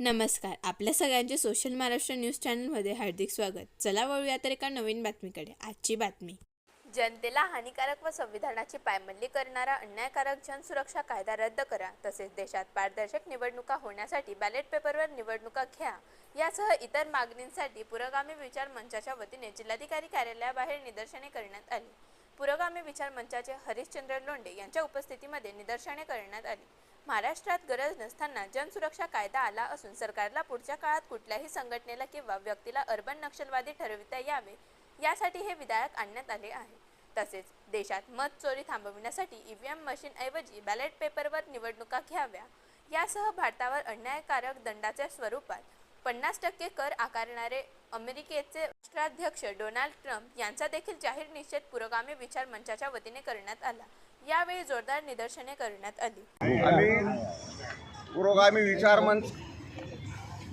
नमस्कार. आपल्या सगळ्यांचे सोशल महाराष्ट्र न्यूज चॅनलमध्ये हार्दिक स्वागत. चला वळूया तर एका नवीन बातमीकडे. आजची बातमी. जनतेला हानिकारक व संविधानाची पायमल्ली करणारा अन्यायकारक जनसुरक्षा कायदा रद्द करा. तसेच देशात पारदर्शक निवडणुका होण्यासाठी बॅलेट पेपरवर निवडणुका घ्या. यासह इतर मागणींसाठी पुरोगामी विचार मंचाच्या वतीने जिल्हाधिकारी कार्यालयाबाहेर निदर्शने करण्यात आली. पुरोगामी विचार मंचाचे हरिश्चंद्र लोंढे यांच्या उपस्थितीमध्ये निदर्शने करण्यात आली. महाराष्ट्रात गरज नसताना जनसुरक्षा कायदा आला असून सरकारला पुढच्या काळात कुठल्याही संघटनेला किंवा व्यक्तीला अर्बन नक्षलवादी ठरविता यावे यासाठी हे विधेयक आणण्यात आले आहे. तसेच देशात मत चोरी थांबविण्यासाठी ईव्हीएम मशीनऐवजी बॅलेट पेपरवर निवडणुका घ्याव्या यासह भारतावर अन्यायकारक दंडाच्या स्वरूपात पन्नास टक्के कर आकारणारे अमेरिकेचे राष्ट्राध्यक्ष डोनाल्ड ट्रम्प यांचा देखील जाहीर निषेध पुरोगामी विचार मंचाच्या वतीने करण्यात आला. यावेळी जोरदार निदर्शने करण्यात आली. आम्ही पुरोगामी विचार मंच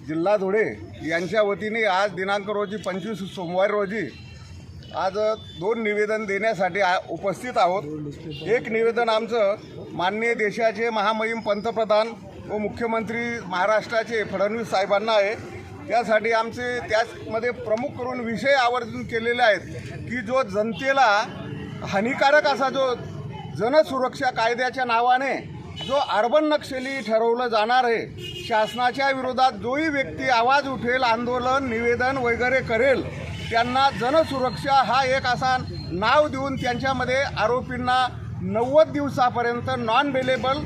जिल्हा धुळे यांच्या वतीने आज दिनांक रोजी पंचवीस सोमवार रोजी आज दोन निवेदन देण्यासाठी आ उपस्थित आहोत. एक निवेदन आमचं माननीय देशाचे महामहिम पंतप्रधान व मुख्यमंत्री महाराष्ट्राचे फडणवीस साहेबांना आहे. त्यासाठी आमचे त्यामध्ये प्रमुख करून विषय आवर्जून केलेले आहेत की जो जनतेला हानिकारक असा जो जनसुरक्षा कायद्याच्या नावाने जो अर्बन नक्षली ठरवलं जाणार आहे शासनाच्या विरोधात जोही व्यक्ती आवाज उठेल आंदोलन निवेदन वगैरे करेल त्यांना जनसुरक्षा हा एक असा नाव देऊन त्यांच्यामध्ये आरोपींना नव्वद दिवसापर्यंत नॉन बेलेबल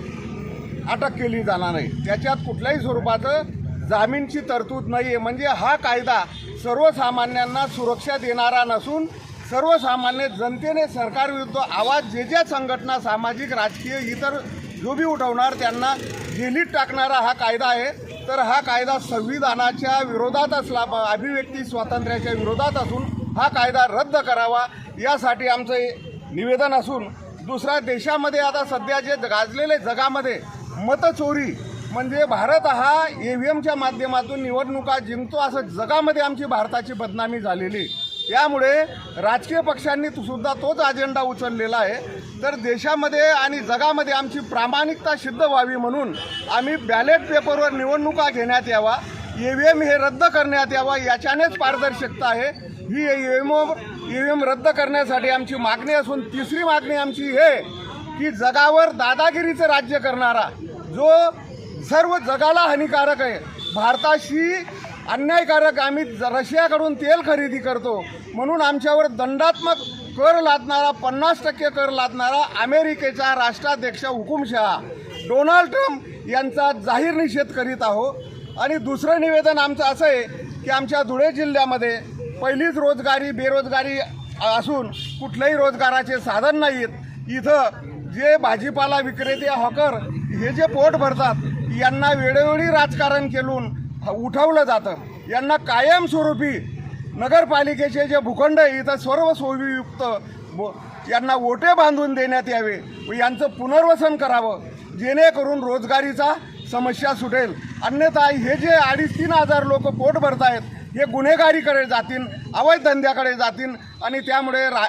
अटक केली जाणार आहे. त्याच्यात कुठल्याही स्वरूपाचं जामीनची तरतूद नाही आहे म्हणजे हा कायदा सर्वसामान्यांना सुरक्षा देणारा नसून सर्वसामान्य जनतेने सरकारविरुद्ध आवाज जे ज्या संघटना सामाजिक राजकीय इतर जो उठवणार त्यांना जेलीत टाकणारा हा कायदा आहे. तर हा कायदा संविधानाच्या विरोधात असला अभिव्यक्ती स्वातंत्र्याच्या विरोधात असून हा कायदा रद्द करावा यासाठी आमचं हे निवेदन असून दुसऱ्या देशामध्ये आता सध्या जे गाजलेले जगामध्ये मतचोरी म्हणजे भारत हा ई व्ही एमच्या माध्यमातून निवडणुका जिंकतो असं जगामध्ये आमची भारताची बदनामी झालेली. यामुळे राजकीय पक्षांनी सुद्धा तोच अजेंडा उचललेला आहे. तर देशामध्ये आणि जगामध्ये आमची प्रामाणिकता सिद्ध व्हावी म्हणून आम्ही बॅलेट पेपरवर निवडणुका घेण्यात यावा ई व्ही एम हे रद्द करण्यात यावा याच्यानेच पारदर्शकता आहे. ही E V M E V M रद्द करण्यासाठी आमची मागणी असून तिसरी मागणी आमची हे की जगावर दादागिरीचं राज्य करणारा जो सर्व जगाला हानिकारक आहे. भारताशी अन्यायकारक आम्ही ज- रशियाकडून तेल खरेदी करतो. म्हणून आमच्यावर दंडात्मक कर लादणारा पन्नास टक्के कर लादणारा अमेरिकेचा राष्ट्राध्यक्ष हुकुमशहा डोनाल्ड ट्रम्प यांचा जाहीर निषेध करीत आहो आणि दुसरं निवेदन आमचं असं आहे की आमच्या धुळे जिल्ह्यामध्ये पहिलीच रोजगारी बेरोजगारी असून कुठल्याही रोजगाराचे साधन नाहीत. इथं जे भाजीपाला विक्रेते हॉकर हे जे पोट भरतात यांना वेळोवेळी राजकारण केलून उठवलं जातं. यांना कायमस्वरूपी नगरपालिकेचे जे भूखंड आहे इथं सर्व सोयीयुक्त ब- यांना ओटे बांधून देण्यात यावे. व यांचं पुनर्वसन करावं. जेणेकरून रोजगारीचा समस्या सुटेल. अन्यथा हे जे अडीच तीन हजार लोक पोट भरत आहेत हे गुन्हेगारीकडे जातील अवैध धंद्याकडे जातील आणि त्यामुळे रा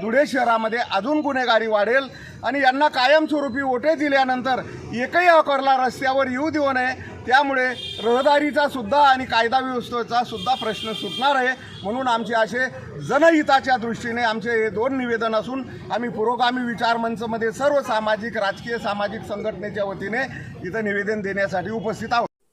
धुळे शहरामध्ये अजून गुन्हेगारी वाढेल. आणि यांना कायमस्वरूपी ओटे दिल्यानंतर एकही अकरला रस्त्यावर येऊ देऊ नये. त्यामुळे रहदारीचा सुद्धा आणि कायदा व्यवस्थेचा सुद्धा प्रश्न सुटणार आहे. म्हणून आमचे असे जनहिताच्या दृष्टीने आमचे हे दोन निवेदन असून आम्ही पुरोगामी विचार मंचमध्ये सर्व सामाजिक राजकीय सामाजिक संघटनेच्या वतीने इथं निवेदन देण्यासाठी उपस्थित आहोत.